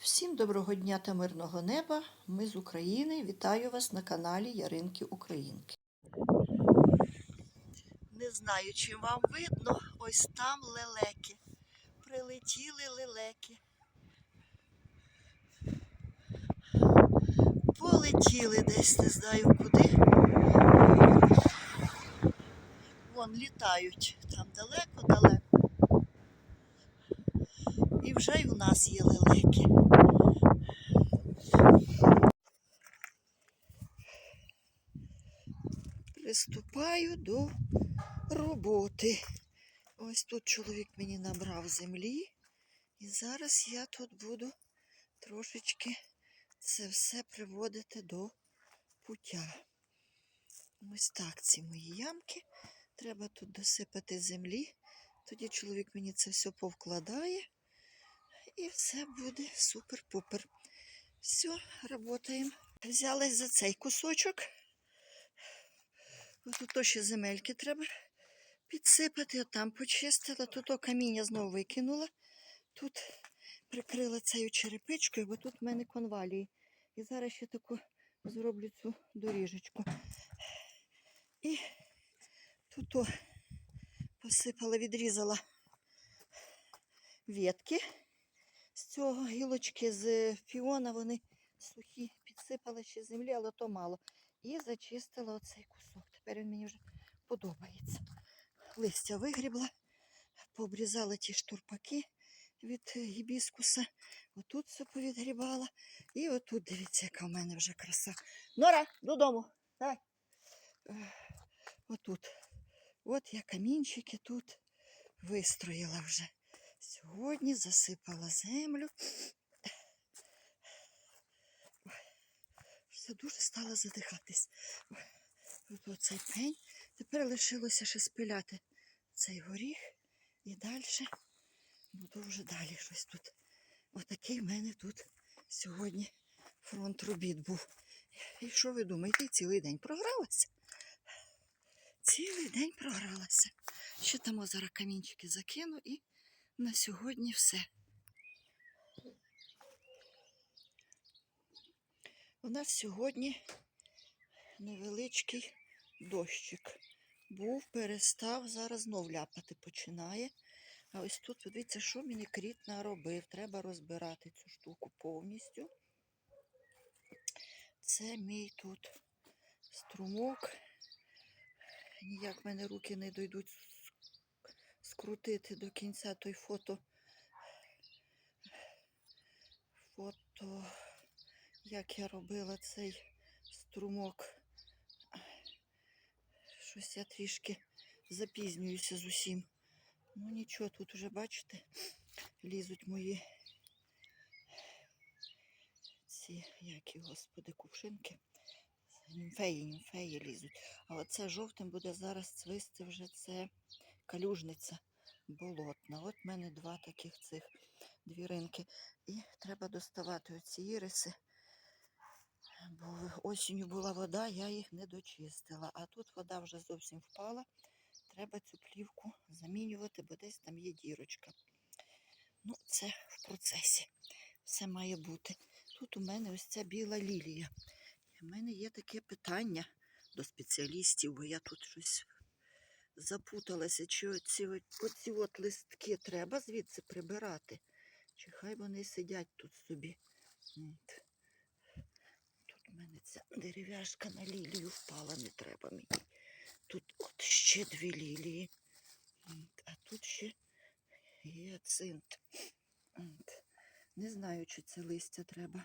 Всім доброго дня та мирного неба. Ми з України. Вітаю вас на каналі Яринки Українки. Не знаю, чи вам видно, ось там лелеки. Прилетіли лелеки. Полетіли десь, не знаю куди. Вон літають там далеко-далеко. Вже й у нас є лелеки. Приступаю до роботи. Ось тут чоловік мені набрав землі. І зараз я тут буду трошечки це все приводити до пуття. Ось так ці мої ямки. Треба тут досипати землі. Тоді чоловік мені це все повкладає. І все буде супер-пупер. Все, працюємо. Взялась за цей кусочок. Тут ще земельки треба підсипати, там почистила, тут каміння знову викинула. Тут прикрила цією черепичкою, бо тут в мене конвалії. І зараз ще таку зроблю цю доріжечку. І тут о посипала, відрізала ветки цього гілочки з фіона, вони сухі, підсипала ще землі, але то мало. І зачистила оцей кусок. Тепер він мені вже подобається. Листя вигрібла, пообрізала ті штурпаки від е, гібіскуса. Отут все повідгрібала. І отут, дивіться, яка в мене вже краса. Нора, додому. Давай. Отут. От я камінчики тут вистроїла вже. Сьогодні засипала землю. Все дуже стала задихатись. От оцей пень. Тепер лишилося ще спиляти цей горіх і далі буду вже далі щось тут. Отакий в мене тут сьогодні фронт робіт був. І що ви думаєте, цілий день програлася? Цілий день програлася. Ще там зараз камінчики закину і на сьогодні все. У нас сьогодні невеличкий дощик. Був, перестав, зараз знов ляпати починає. А ось тут, подивіться, що мені кріт наробив. Треба розбирати цю штуку повністю. Це мій тут струмок. Ніяк в мене руки не дойдуть скрутити до кінця той фото. Фото, як я робила цей струмок. Щось я трішки запізнююся з усім. Ну нічого, тут вже, бачите, лізуть мої ці, які, господи, кувшинки. Німфеї, німфеї лізуть. А оце жовтим буде зараз цвисти вже це калюжниця болотна. От в мене два таких цих дві ринки. І треба доставати оці іриси. Бо осінню була вода, я їх не дочистила. А тут вода вже зовсім впала. Треба цю плівку замінювати, бо десь там є дірочка. Ну, це в процесі. Все має бути. Тут у мене ось ця біла лілія. У мене є таке питання до спеціалістів, бо я тут щось запуталася, чи оці, оці от листки треба звідси прибирати, чи хай вони сидять тут собі. Тут у мене ця дерев'яшка на лілію впала, не треба мені. Тут от ще дві лілії, а тут ще гіацинт. Не знаю, чи це листя треба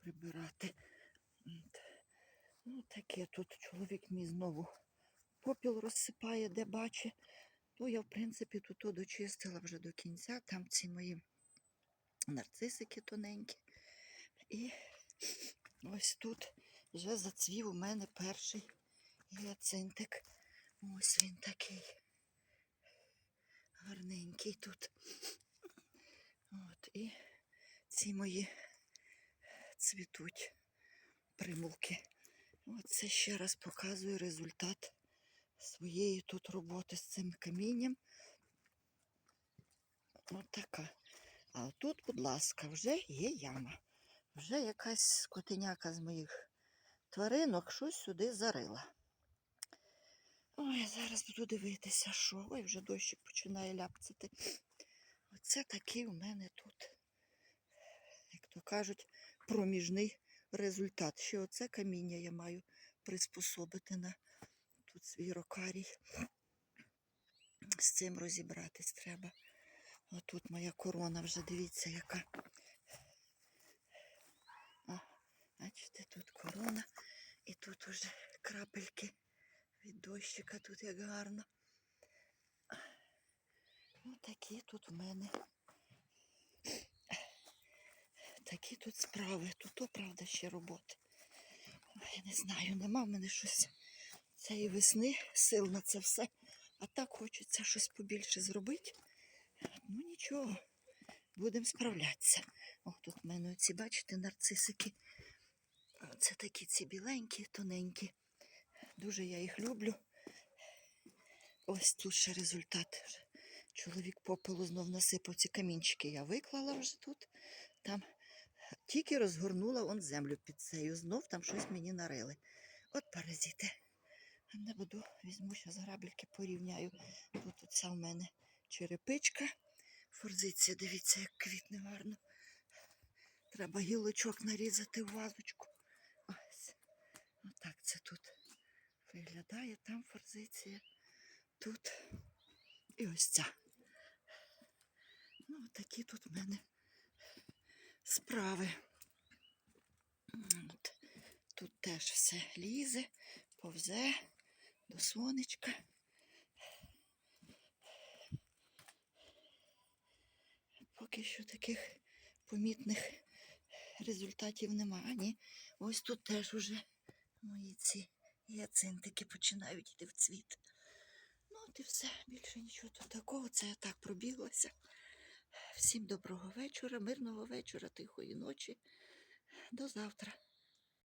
прибирати. Ну, таке тут чоловік мій знову попіл розсипає, де бачить. Ну, я, в принципі, тут дочистила вже до кінця. Там ці мої нарцисики тоненькі. І ось тут вже зацвів у мене перший гіацинтик. Ось він такий гарненький тут. От, і ці мої цвітуть примулки. Оце ще раз показую результат своєї тут роботи з цим камінням. От така. А тут, будь ласка, вже є яма. Вже якась скотиняка з моїх тваринок щось сюди зарила. Ой, зараз буду дивитися, що. Ой, вже дощик починає ляпцяти. Оце такий у мене тут, як то кажуть, проміжний результат. Ще оце каміння я маю приспособити на тут свій рокарій. З цим розібратись треба. Отут моя корона вже дивіться, яка. О, бачите, тут корона, і тут уже крапельки від дощика, тут як гарно. Ну, такі тут в мене. Такі тут справи. Тут, правда, ще роботи. Я не знаю, нема в мене щось цієї весни, сил на це все. А так хочеться щось побільше зробити. Ну нічого, будемо справлятися. О, тут в мене оці, бачите, нарцисики. Це такі ці біленькі, тоненькі. Дуже я їх люблю. Ось тут ще результат. Чоловік попелу знов насипав ці камінчики. Я виклала вже тут. Там тільки розгорнула он землю під цею. Знов там щось мені нарили. От паразити. Не буду, візьму зараз грабельки, порівняю. Тут оця в мене черепичка. Форзиція, дивіться, як квітне гарно. Треба гілочок нарізати в вазочку. Ось. Отак це тут виглядає. Там форзиція. Тут. І ось ця. Ну, такі тут в мене справи. От. Тут теж все лізе, повзе до сонечка. Поки що таких помітних результатів нема. А ні, ось тут теж уже мої ці гіацинтики починають йти в цвіт. Ну, от і все. Більше нічого тут такого. Це я так пробіглася. Всім доброго вечора, мирного вечора, тихої ночі. До завтра.